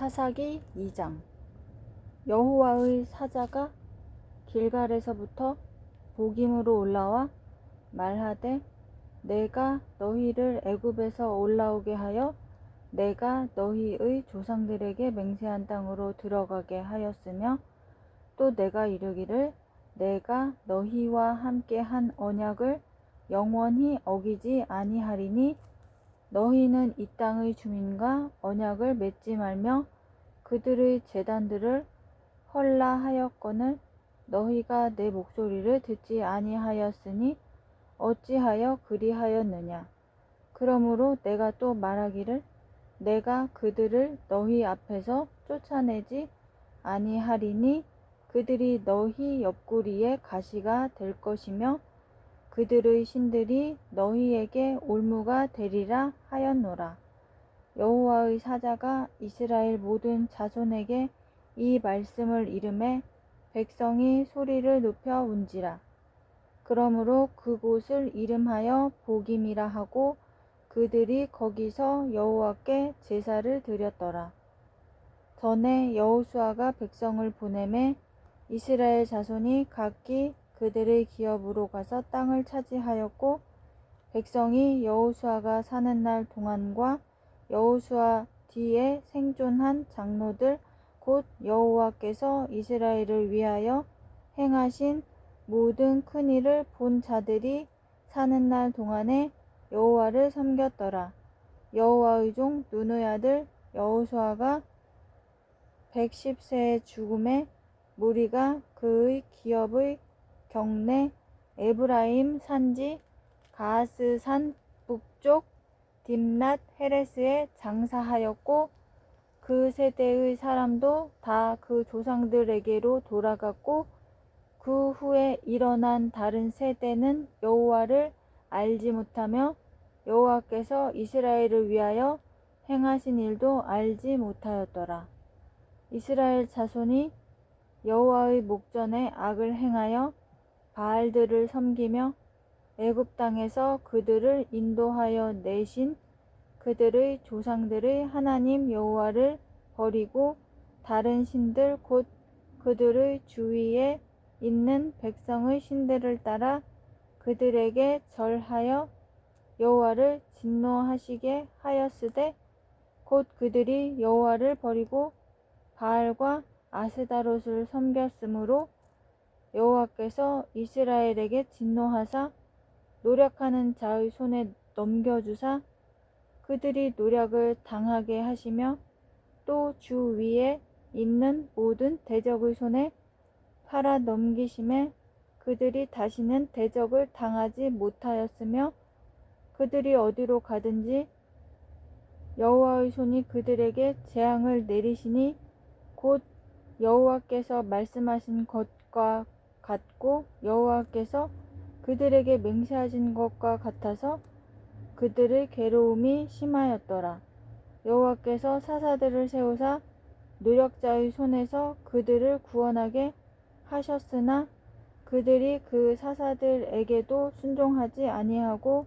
사사기 2장. 여호와의 사자가 길갈에서부터 복임으로 올라와 말하되 내가 너희를 애굽에서 올라오게 하여 내가 너희의 조상들에게 맹세한 땅으로 들어가게 하였으며 또 내가 이르기를 내가 너희와 함께 한 언약을 영원히 어기지 아니하리니 너희는 이 땅의 주민과 언약을 맺지 말며 그들의 재단들을 헐라하였거늘 너희가 내 목소리를 듣지 아니하였으니 어찌하여 그리하였느냐? 그러므로 내가 또 말하기를 내가 그들을 너희 앞에서 쫓아내지 아니하리니 그들이 너희 옆구리에 가시가 될 것이며 그들의 신들이 너희에게 올무가 되리라 하였노라. 여호와의 사자가 이스라엘 모든 자손에게 이 말씀을 이름해 백성이 소리를 높여 운지라. 그러므로 그곳을 이름하여 복임이라 하고 그들이 거기서 여호와께 제사를 드렸더라. 전에 여호수아가 백성을 보내매 이스라엘 자손이 각기 그들의 기업으로 가서 땅을 차지하였고 백성이 여호수아가 사는 날 동안과 여호수아 뒤에 생존한 장로들 곧 여호와께서 이스라엘을 위하여 행하신 모든 큰 일을 본 자들이 사는 날 동안에 여호와를 섬겼더라. 여호와의 종 누누의 아들 여호수아가 110세의 죽음에 무리가 그의 기업의 경내 에브라임 산지 가스 산 북쪽 딥낫 헤레스에 장사하였고 그 세대의 사람도 다 그 조상들에게로 돌아갔고 그 후에 일어난 다른 세대는 여호와를 알지 못하며 여호와께서 이스라엘을 위하여 행하신 일도 알지 못하였더라. 이스라엘 자손이 여호와의 목전에 악을 행하여 바알들을 섬기며 애굽 땅에서 그들을 인도하여 내신 그들의 조상들의 하나님 여호와를 버리고 다른 신들 곧 그들의 주위에 있는 백성의 신들을 따라 그들에게 절하여 여호와를 진노하시게 하였으되 곧 그들이 여호와를 버리고 바알과 아스다롯을 섬겼으므로 여호와께서 이스라엘에게 진노하사 노력하는 자의 손에 넘겨주사 그들이 노력을 당하게 하시며 또 주 위에 있는 모든 대적의 손에 팔아 넘기심에 그들이 다시는 대적을 당하지 못하였으며 그들이 어디로 가든지 여호와의 손이 그들에게 재앙을 내리시니 곧 여호와께서 말씀하신 것과 같고 여호와께서 그들에게 맹세하신 것과 같아서 그들의 괴로움이 심하였더라. 여호와께서 사사들을 세우사 노력자의 손에서 그들을 구원하게 하셨으나 그들이 그 사사들에게도 순종하지 아니하고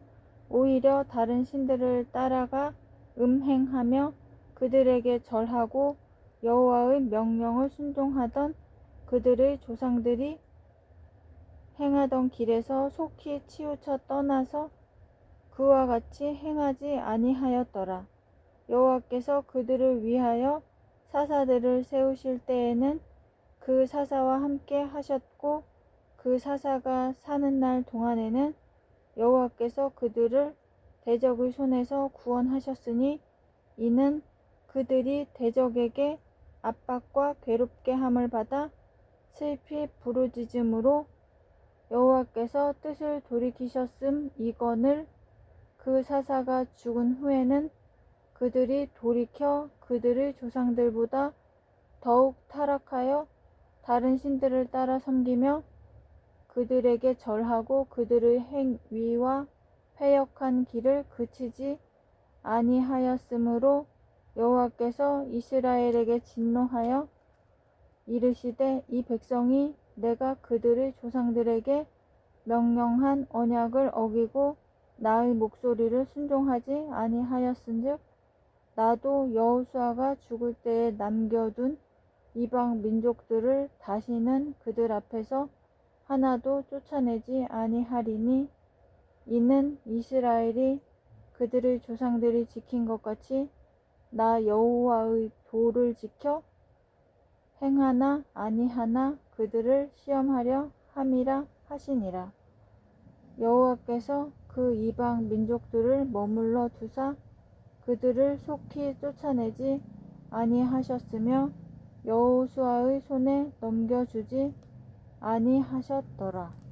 오히려 다른 신들을 따라가 음행하며 그들에게 절하고 여호와의 명령을 순종하던 그들의 조상들이 행하던 길에서 속히 치우쳐 떠나서 그와 같이 행하지 아니하였더라. 여호와께서 그들을 위하여 사사들을 세우실 때에는 그 사사와 함께 하셨고 그 사사가 사는 날 동안에는 여호와께서 그들을 대적의 손에서 구원하셨으니 이는 그들이 대적에게 압박과 괴롭게 함을 받아 슬피 부르짖음으로 여호와께서 뜻을 돌이키셨음. 이건을 그 사사가 죽은 후에는 그들이 돌이켜 그들의 조상들보다 더욱 타락하여 다른 신들을 따라 섬기며 그들에게 절하고 그들의 행위와 패역한 길을 그치지 아니하였으므로 여호와께서 이스라엘에게 진노하여 이르시되 이 백성이 내가 그들의 조상들에게 명령한 언약을 어기고 나의 목소리를 순종하지 아니하였은즉 나도 여호수아가 죽을 때에 남겨둔 이방 민족들을 다시는 그들 앞에서 하나도 쫓아내지 아니하리니 이는 이스라엘이 그들의 조상들이 지킨 것 같이 나 여호와의 도를 지켜 행하나 아니하나 그들을 시험하려 함이라 하시니라. 여호와께서 그 이방 민족들을 머물러 두사 그들을 속히 쫓아내지 아니하셨으며 여호수아의 손에 넘겨주지 아니하셨더라.